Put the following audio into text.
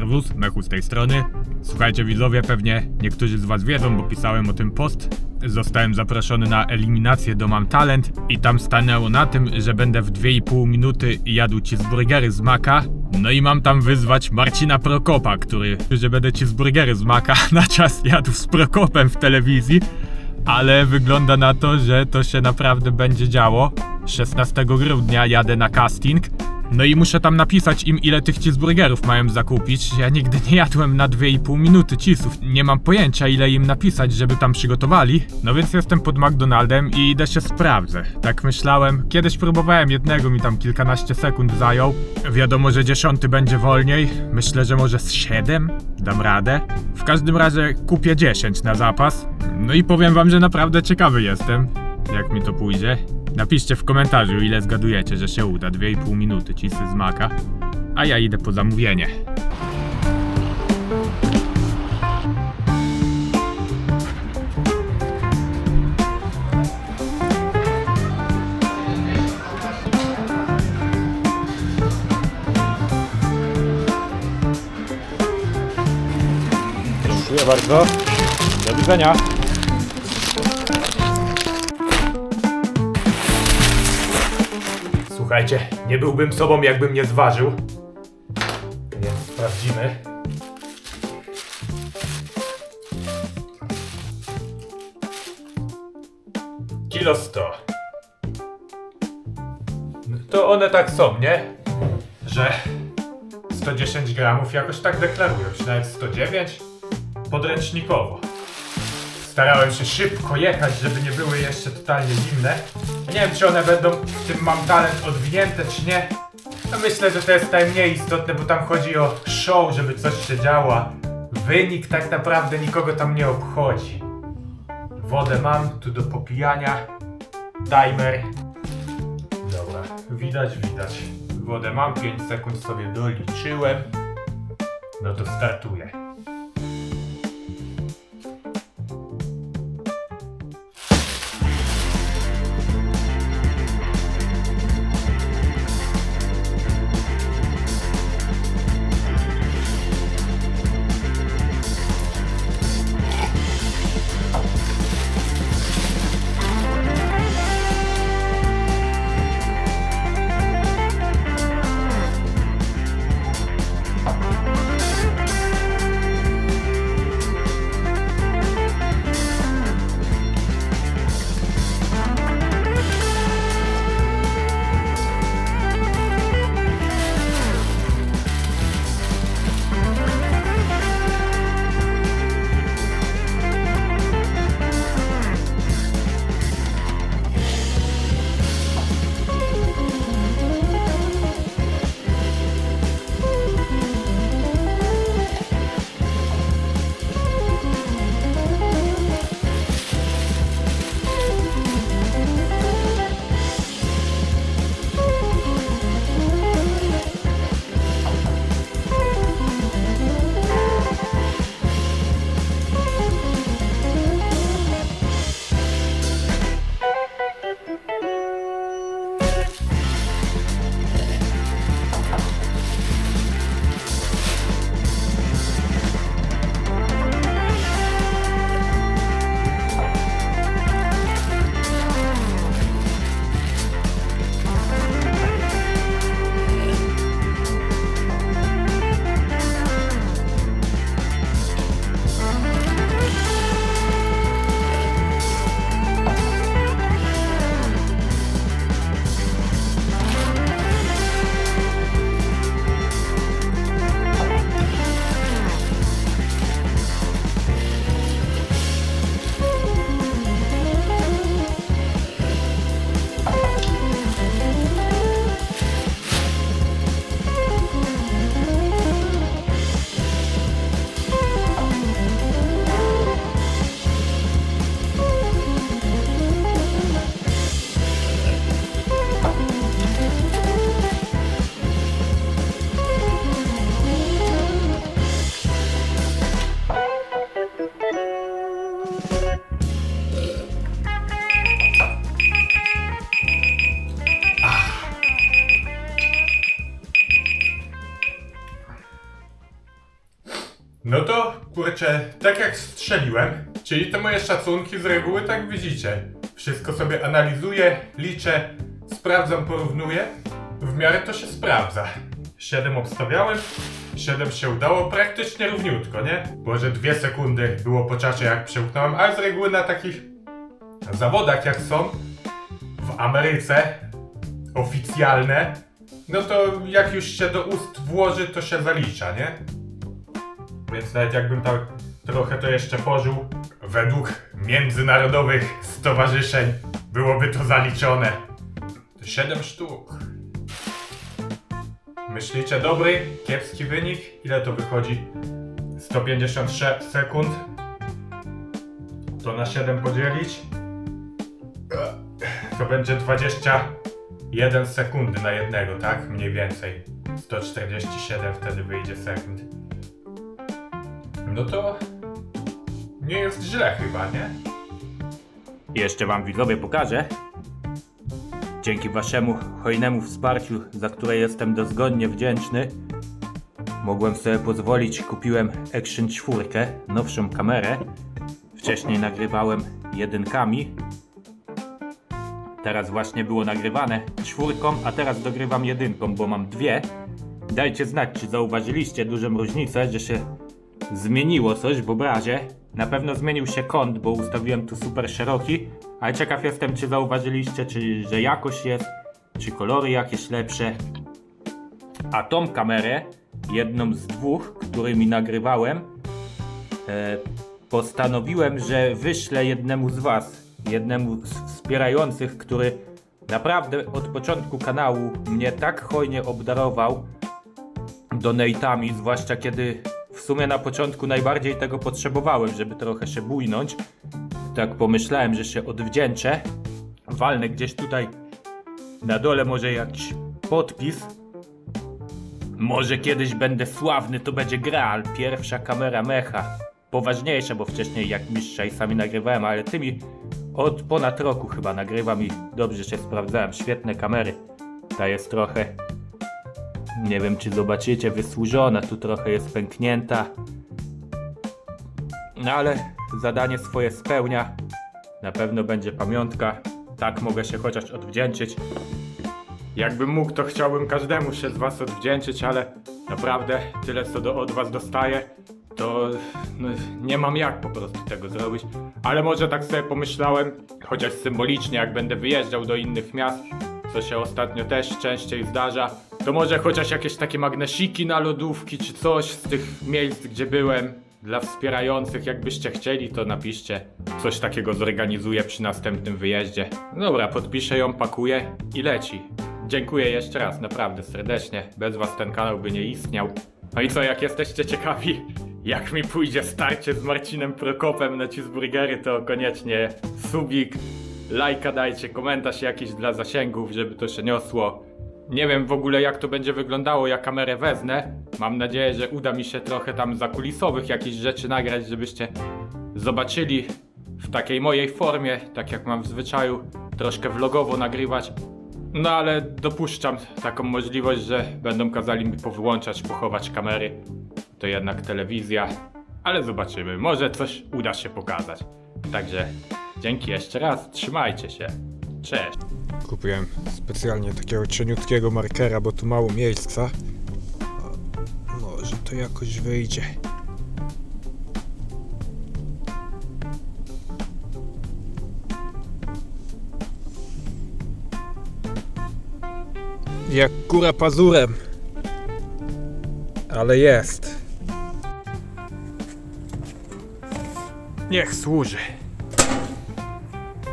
Serwus, Mechu z tej strony. Słuchajcie widzowie, pewnie niektórzy z was wiedzą, bo pisałem o tym post. Zostałem zaproszony na eliminację do Mam Talent i tam stanęło na tym, że będę w 2,5 minuty jadł cheeseburgery z Maka. No i mam tam wyzwać Marcina Prokopa, który, że będę cheeseburgery z Maka na czas jadł z Prokopem w telewizji. Ale wygląda na to, że to się naprawdę będzie działo. 16 grudnia jadę na casting. No i muszę tam napisać im, ile tych cheeseburgerów mają zakupić. Ja nigdy nie jadłem na 2,5 minuty cheese'ów. Nie mam pojęcia, ile im napisać, żeby tam przygotowali. No więc jestem pod McDonaldem i idę się sprawdzę. Tak myślałem. Kiedyś próbowałem jednego, mi tam kilkanaście sekund zajął. Wiadomo, że dziesiąty będzie wolniej. Myślę, że może z 7 dam radę. W każdym razie kupię 10 na zapas. No i powiem wam, że naprawdę ciekawy jestem, jak mi to pójdzie. Napiszcie w komentarzu, ile zgadujecie, że się uda. 2,5 minuty cisy z maka. A ja idę po zamówienie. Dziękuję bardzo. Do widzenia. Słuchajcie, nie byłbym sobą, jakbym nie zważył. Więc sprawdzimy. Kilo 100. No To one tak są, nie? Że 110 gramów jakoś tak deklarują, czy nawet 109 podręcznikowo. Starałem się szybko jechać, żeby nie były jeszcze totalnie zimne. Nie wiem, czy one będą w tym mam talent odwinięte, czy nie. No myślę, że to jest najmniej istotne, bo tam chodzi o show, żeby coś się działo. Wynik tak naprawdę nikogo tam nie obchodzi. Wodę mam tu do popijania. Timer. Dobra, widać, widać. Wodę mam, 5 sekund sobie doliczyłem. No to startuję. No to, kurczę, tak jak strzeliłem, czyli te moje szacunki z reguły tak widzicie. Wszystko sobie analizuję, liczę, sprawdzam, porównuję. W miarę to się sprawdza. 7 obstawiałem, 7 się udało praktycznie równiutko, nie? Może dwie sekundy było po czasie jak przełknąłem, ale z reguły na takich zawodach jak są w Ameryce oficjalne, no to jak już się do ust włoży, to się zalicza, nie? Więc nawet jakbym tak trochę to jeszcze pożył, według międzynarodowych stowarzyszeń byłoby to zaliczone. 7 sztuk. Myślicie dobry, kiepski wynik? Ile to wychodzi? 156 sekund. To na 7 podzielić? To będzie 21 sekundy na jednego, tak? Mniej więcej. 147 wtedy wyjdzie sekund. No to nie jest źle chyba, nie? Jeszcze wam widzowie pokażę. Dzięki waszemu hojnemu wsparciu, za które jestem dozgodnie wdzięczny, mogłem sobie pozwolić, kupiłem Action 4, nowszą kamerę. Wcześniej nagrywałem jedynkami. Teraz właśnie było nagrywane czwórką, a teraz dogrywam jedynką, bo mam dwie. Dajcie znać, czy zauważyliście dużą różnicę, że się zmieniło coś w obrazie. Na pewno zmienił się kąt, bo ustawiłem tu super szeroki, ale ciekaw jestem, czy zauważyliście, czy, że jakość jest, czy kolory jakieś lepsze. A tą kamerę, jedną z dwóch, którymi nagrywałem, e, postanowiłem, że wyślę jednemu z Was, jednemu z wspierających, który naprawdę od początku kanału mnie tak hojnie obdarował donate'ami, zwłaszcza kiedy w sumie na początku najbardziej tego potrzebowałem, żeby trochę się bujnąć. Tak pomyślałem, że się odwdzięczę. Walnę gdzieś tutaj na dole może jakiś podpis. Może kiedyś będę sławny, to będzie Graal, pierwsza kamera mecha. Poważniejsza, bo wcześniej jak mistrza i sami nagrywałem, ale tymi od ponad roku chyba nagrywam i dobrze się sprawdzałem. Świetne kamery. Ta jest trochę nie wiem, czy zobaczycie, wysłużona, tu trochę jest pęknięta. No ale zadanie swoje spełnia. Na pewno będzie pamiątka. Tak mogę się chociaż odwdzięczyć. Jakbym mógł, to chciałbym każdemu się z Was odwdzięczyć, ale naprawdę tyle co do, od Was dostaję, to no, nie mam jak po prostu tego zrobić. Ale może tak sobie pomyślałem, chociaż symbolicznie, jak będę wyjeżdżał do innych miast, co się ostatnio też częściej zdarza, to może chociaż jakieś takie magnesiki na lodówki czy coś z tych miejsc, gdzie byłem. Dla wspierających, jakbyście chcieli, to napiszcie. Coś takiego zorganizuję przy następnym wyjeździe. Dobra, podpiszę ją, pakuję i leci. Dziękuję jeszcze raz, naprawdę serdecznie. Bez was ten kanał by nie istniał. No i co, jak jesteście ciekawi, jak mi pójdzie starcie z Marcinem Prokopem na cheeseburgery, to koniecznie subik, lajka dajcie, komentarz jakiś dla zasięgów, żeby to się niosło. Nie wiem w ogóle jak to będzie wyglądało, jak kamerę wezmę. Mam nadzieję, że uda mi się trochę tam zakulisowych jakichś rzeczy nagrać, żebyście zobaczyli w takiej mojej formie, tak jak mam w zwyczaju, troszkę vlogowo nagrywać. No ale dopuszczam taką możliwość, że będą kazali mi powyłączać, pochować kamery. To jednak telewizja, ale zobaczymy, może coś uda się pokazać. Także dzięki jeszcze raz, trzymajcie się. Cześć. Kupiłem specjalnie takiego cieniutkiego markera, bo tu mało miejsca. O, Może to jakoś wyjdzie. Jak kura pazurem. Ale jest. Niech służy.